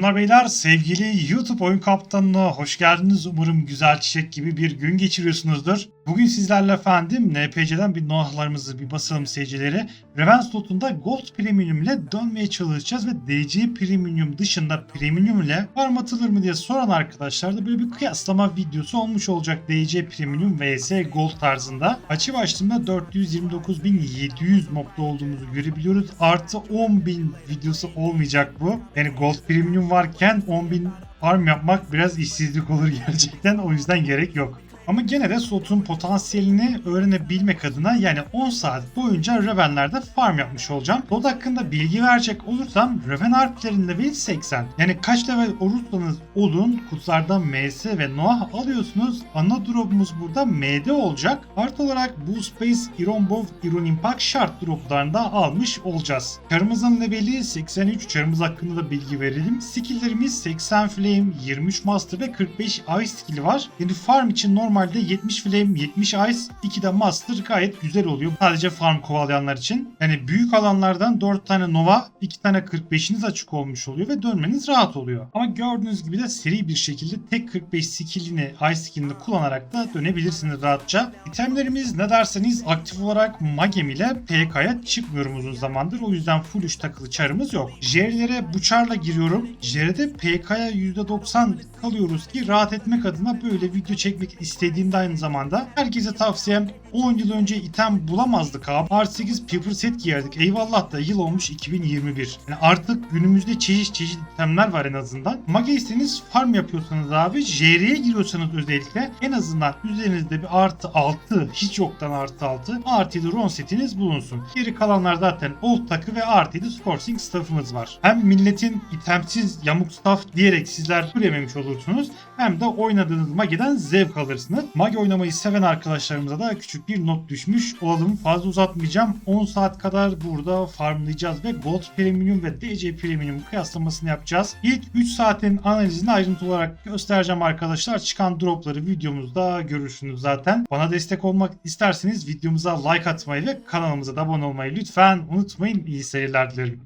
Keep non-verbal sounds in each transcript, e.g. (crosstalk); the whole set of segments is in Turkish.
Hanımlar beyler sevgili YouTube oyun kaptanına hoş geldiniz. Umarım güzel çiçek gibi bir gün geçiriyorsunuzdur. Bugün sizlerle efendim NPC'den bir noahlarımızı bir basalım seyircileri. Revenge slotunda Gold Premium ile dönmeye çalışacağız ve DC Premium dışında Premium ile farm atılır mı diye soran arkadaşlar da böyle bir kıyaslama videosu olmuş olacak DC Premium vs Gold tarzında. Açı başlığında 429.700 mobda olduğumuzu görebiliyoruz. Artı 10.000 videosu olmayacak bu. Yani Gold Premium varken 10.000 farm yapmak biraz işsizlik olur (laughs) gerçekten. O yüzden gerek yok. Ama gene de slotun potansiyelini öğrenebilmek adına yani 10 saat boyunca Raven'lerde farm yapmış olacağım. Slot hakkında bilgi verecek olursam Raven harflerin level 80. Yani kaç level olursanız olun kutulardan MS ve Noah alıyorsunuz. Ana drop'umuz burada MD olacak. Artı olarak Boost Space, Iron Bow, Iron Impact şart drop'larını da almış olacağız. Çarımızın leveli 83. Çarımız hakkında da bilgi verelim. Skill'lerimiz 80 Flame, 23 Master ve 45 Ice skill var. Yani farm için normalde 70 Flame, 70 Ice, 2 de Master gayet güzel oluyor. Sadece farm kovalayanlar için. Yani büyük alanlardan 4 tane Nova, 2 tane 45'iniz açık olmuş oluyor ve dönmeniz rahat oluyor. Ama gördüğünüz gibi de seri bir şekilde tek 45 skillini, Ice skillini kullanarak da dönebilirsiniz rahatça. İtemlerimiz ne derseniz aktif olarak Magem ile PK'ya çıkmıyorum uzun zamandır. O yüzden full 3 takılı çarımız yok. Jerry'lere bu çarla giriyorum. Jerry'de PK'ya %90 kalıyoruz ki rahat etmek adına böyle video çekmek istediğimde aynı zamanda herkese tavsiyem 10 yıl önce item bulamazdık abi. R8 Paper Set giyerdik. Eyvallah da yıl olmuş 2021. Yani artık günümüzde çeşit çeşit itemler var en azından. Mageyseniz farm yapıyorsanız abi JR'ye giriyorsanız özellikle en azından üzerinizde bir artı 6 hiç yoktan artı 6 artı 7 ron setiniz bulunsun. Geri kalanlar zaten old takı ve artı 7 scoring staff'ımız var. Hem milletin itemsiz yamuk staff diyerek sizler ürememiş olursunuz hem de oynadığınız Mage'den zevk alırsınız. Mage oynamayı seven arkadaşlarımıza da küçük bir not düşmüş olalım. Fazla uzatmayacağım. 10 saat kadar burada farmlayacağız ve Gold Premium ve DC Premium kıyaslamasını yapacağız. İlk 3 saatin analizini ayrıntı olarak göstereceğim arkadaşlar. Çıkan dropları videomuzda görürsünüz zaten. Bana destek olmak isterseniz videomuza like atmayı ve kanalımıza da abone olmayı lütfen unutmayın. İyi seyirler dilerim.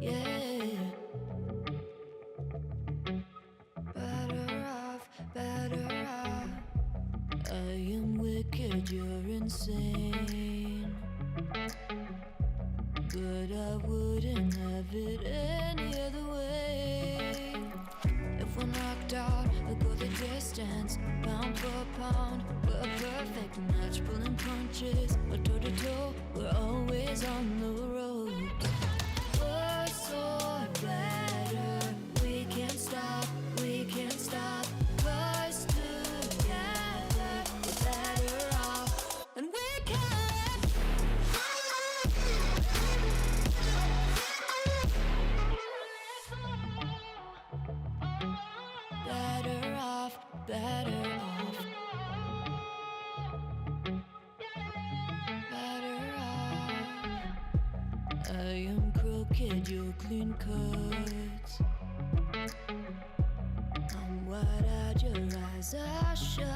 Yeah. Insane. But I wouldn't have it any other way. If we're knocked out, we'll go the distance. Pound for pound, we're a perfect match. Pulling punches, we're toe to toe, we're always on the road. Clean cut. I'm wide-eyed, your eyes are shut.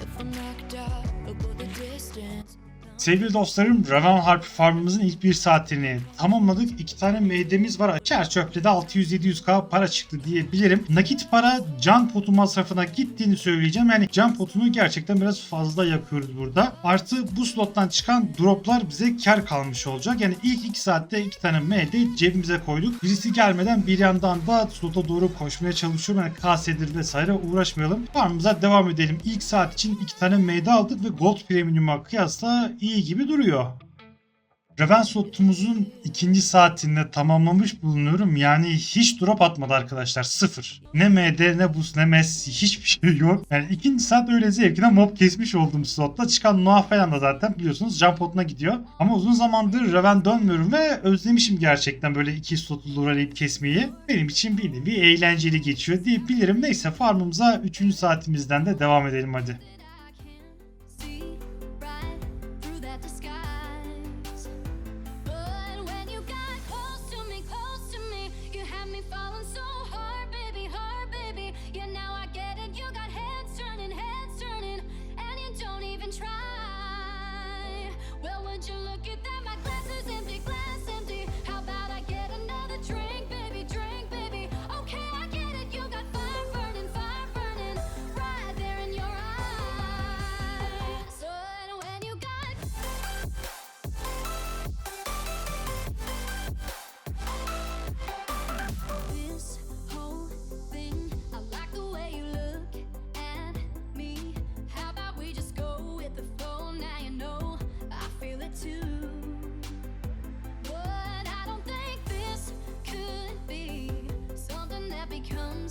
If I'm knocked out, I'll go the distance. Sevgili dostlarım Raven Harp Farm'ımızın ilk bir saatini tamamladık. İki tane MD'miz var. Çer çöple de 600-700k para çıktı diyebilirim. Nakit para can potu masrafına gittiğini söyleyeceğim. Yani can potunu gerçekten biraz fazla yakıyoruz burada. Artı bu slottan çıkan droplar bize kar kalmış olacak. Yani ilk 2 saatte 2 tane MD cebimize koyduk. Birisi gelmeden bir yandan da slota doğru koşmaya çalışıyorum. Yani KS'dir vesaire uğraşmayalım. Farmımıza devam edelim. İlk saat için 2 tane MD aldık ve Gold Premium'a kıyasla gibi duruyor. Raven slotumuzun ikinci saatinde tamamlamış bulunuyorum. Yani hiç drop atmadı arkadaşlar. Sıfır. Ne MD ne boost ne mes hiçbir şey yok. Yani ikinci saat öyle zevkine mob kesmiş oldum slotta. Çıkan Noah falan da zaten biliyorsunuz jump potuna gidiyor. Ama uzun zamandır Raven dönmüyorum ve özlemişim gerçekten böyle iki slotu luralayıp kesmeyi. Benim için bir nevi eğlenceli geçiyor diyebilirim. Neyse farmımıza 3. saatimizden de devam edelim hadi. comes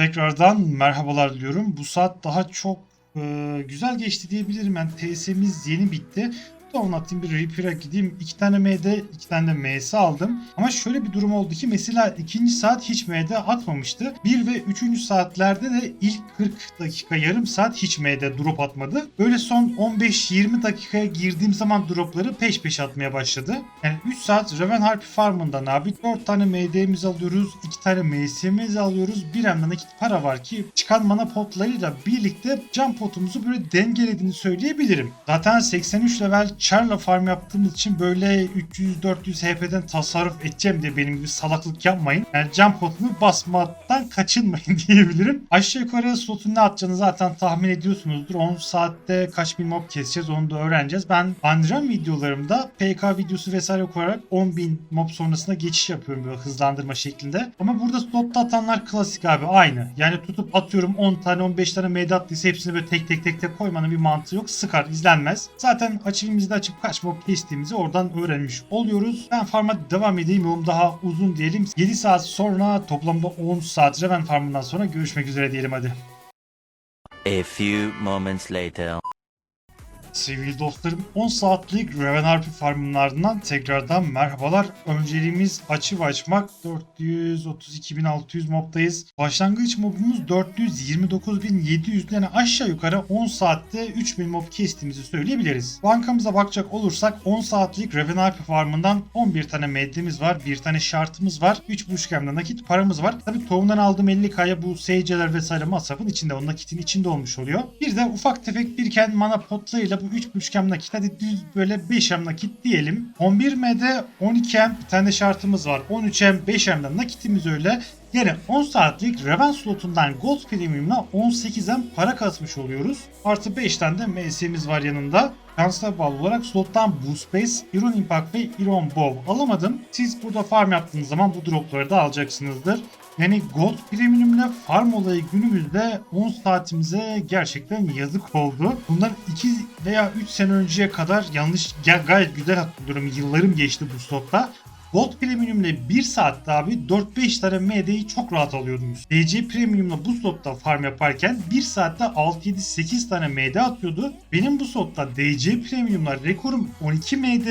Tekrardan merhabalar diliyorum. Bu saat daha çok e, güzel geçti diyebilirim. Yani TS'miz yeni bitti. Anlatayım bir Reaper'a gideyim. İki tane MD, iki tane de MS aldım. Ama şöyle bir durum oldu ki mesela ikinci saat hiç MD atmamıştı. Bir ve üçüncü saatlerde de ilk 40 dakika yarım saat hiç MD drop atmadı. Böyle son 15-20 dakikaya girdiğim zaman dropları peş peşe atmaya başladı. Yani 3 saat Raven Harpy Farm'ından abi 4 tane MD'miz alıyoruz, 2 tane MS'miz alıyoruz. Bir yandan nakit para var ki çıkan mana potlarıyla birlikte can potumuzu böyle dengelediğini söyleyebilirim. Zaten 83 level Char'la farm yaptığımız için böyle 300-400 HP'den tasarruf edeceğim diye benim gibi salaklık yapmayın. Yani can potunu basmaktan kaçınmayın (laughs) diyebilirim. Aşağı yukarı slotun ne atacağını zaten tahmin ediyorsunuzdur. 10 saatte kaç bin mob keseceğiz onu da öğreneceğiz. Ben Andren videolarımda PK videosu vesaire koyarak 10.000 mob sonrasında geçiş yapıyorum böyle hızlandırma şeklinde. Ama burada slotta atanlar klasik abi aynı. Yani tutup atıyorum 10 tane 15 tane meyde attıysa hepsini böyle tek tek tek tek koymanın bir mantığı yok. Sıkar izlenmez. Zaten açılımızda açıp kaç mob kestiğimizi oradan öğrenmiş oluyoruz. Ben farma devam edeyim yolum daha uzun diyelim. 7 saat sonra toplamda 10 saat Reven farmından sonra görüşmek üzere diyelim hadi. A few moments later. Sevgili dostlarım 10 saatlik Raven Harpy farmının ardından tekrardan merhabalar. Önceliğimiz açı açmak 432.600 mobdayız. Başlangıç mobumuz 429.700 yani aşağı yukarı 10 saatte 3000 mob kestiğimizi söyleyebiliriz. Bankamıza bakacak olursak 10 saatlik Raven Harpy farmından 11 tane meddimiz var, bir tane şartımız var, 3.5 gemde nakit paramız var. Tabi tohumdan aldığım 50k'ya bu SC'ler vesaire masrafın içinde, o nakitin içinde olmuş oluyor. Bir de ufak tefek biriken mana potlarıyla bu 3.5 hem nakit hadi düz böyle 5 hem nakit diyelim. 11 M'de 12 hem bir tane şartımız var. 13 hem 5 hemden nakitimiz öyle. Yani 10 saatlik Raven slotundan Gold Premium'la 18 hem para kasmış oluyoruz. Artı 5 tane de MS'imiz var yanında. Şansına bağlı olarak slottan Boost Base, Iron Impact ve Iron Bow alamadım. Siz burada farm yaptığınız zaman bu dropları da alacaksınızdır. Yani Gold Premium'le farm olayı günümüzde 10 saatimize gerçekten yazık oldu. Bundan 2 veya 3 sene önceye kadar yanlış ga- gayet güzel hatırlıyorum. Yıllarım geçti bu slotta. Gold Premium'le 1 saatte abi 4-5 tane MD'yi çok rahat alıyordunuz. DC Premium'la bu slotta farm yaparken 1 saatte 6-7-8 tane MD atıyordu. Benim bu slotta DC Premium'la rekorum 12 MD,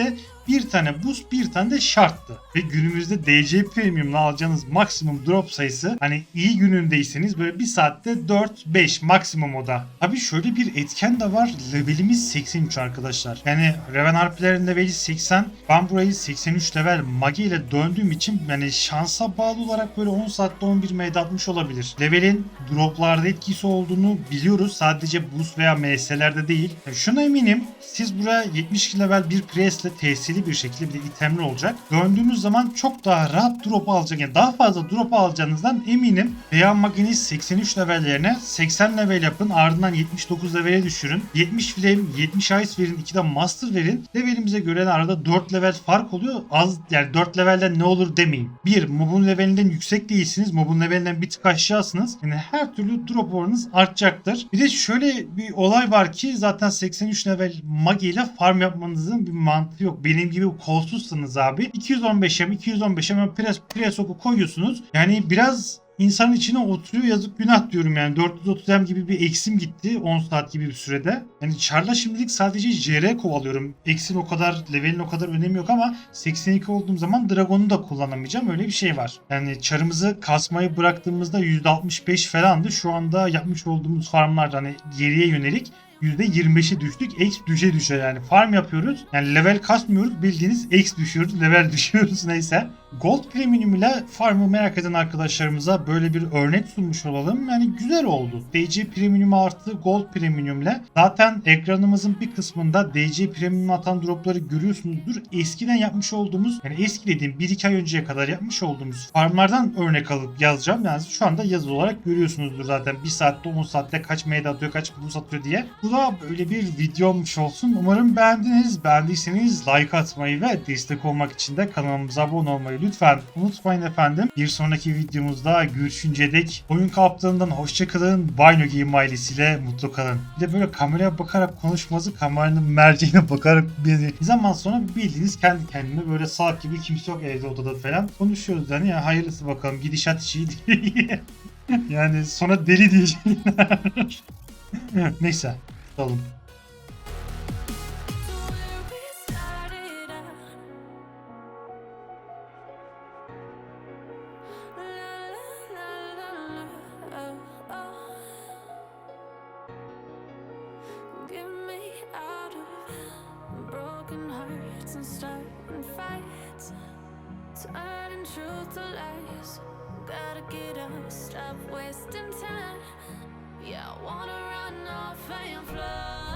bir tane boost bir tane de şarttı. Ve günümüzde DC Premium'la alacağınız maksimum drop sayısı hani iyi günündeyseniz böyle bir saatte 4-5 maksimum o da. Abi şöyle bir etken de var. Levelimiz 83 arkadaşlar. Yani Reven Harp'lerin leveli 80. Ben burayı 83 level magi ile döndüğüm için yani şansa bağlı olarak böyle 10 saatte 11 MD atmış olabilir. Levelin droplarda etkisi olduğunu biliyoruz. Sadece boost veya MS'lerde değil. Yani şuna eminim. Siz buraya 70 level bir presle tesili bir şekilde bir de itemli olacak. Döndüğünüz zaman çok daha rahat drop alacak. Yani daha fazla drop alacağınızdan eminim. Veya Magi'ni 83 level yerine 80 level yapın. Ardından 79 levele düşürün. 70 flame, 70 ice verin. 2 de master verin. Levelimize göre arada 4 level fark oluyor. Az yani 4 levelden ne olur demeyin. Bir, mobun levelinden yüksek değilsiniz. Mobun levelinden bir tık aşağısınız. Yani her türlü drop oranınız artacaktır. Bir de şöyle bir olay var ki zaten 83 level Magi ile farm yapmanızın bir mantığı yok. Benim gibi kolsuzsanız abi 215'e 215'e pres, pres oku koyuyorsunuz. Yani biraz insanın içine oturuyor yazık günah diyorum yani 430 hem gibi bir eksim gitti 10 saat gibi bir sürede. Yani Char'la şimdilik sadece JR kovalıyorum. Eksin o kadar levelin o kadar önemi yok ama 82 olduğum zaman Dragon'u da kullanamayacağım öyle bir şey var. Yani Char'ımızı kasmayı bıraktığımızda %65 falandı. Şu anda yapmış olduğumuz farmlar hani geriye yönelik %25'e düştük. X düşe düşe yani. Farm yapıyoruz. Yani level kasmıyoruz. Bildiğiniz X düşüyoruz. Level (laughs) düşüyoruz neyse. Gold Premium ile farmı merak eden arkadaşlarımıza böyle bir örnek sunmuş olalım. Yani güzel oldu. DC Premium artı Gold Premium ile zaten ekranımızın bir kısmında DC Premium atan dropları görüyorsunuzdur. Eskiden yapmış olduğumuz yani eski dediğim 1-2 ay önceye kadar yapmış olduğumuz farmlardan örnek alıp yazacağım. Yani şu anda yazılı olarak görüyorsunuzdur zaten 1 saatte 10 saatte kaç meyde atıyor kaç boost atıyor diye. Bu da böyle bir video olmuş olsun. Umarım beğendiniz. Beğendiyseniz like atmayı ve destek olmak için de kanalımıza abone olmayı lütfen unutmayın efendim. Bir sonraki videomuzda görüşünce dek oyun kaptanından hoşçakalın. Bino Game ailesiyle mutlu kalın. Bir de böyle kameraya bakarak konuşması kameranın merceğine (laughs) bakarak bir zaman sonra bildiğiniz kendi kendime böyle salak gibi kimse yok evde odada falan konuşuyoruz yani. yani hayırlısı bakalım gidişat iyi değil. (laughs) yani sonra deli diyecekler. (laughs) Neyse. Tutalım. And starting fights, turning truth to lies. Gotta get up, stop wasting time. Yeah, I wanna run off and fly.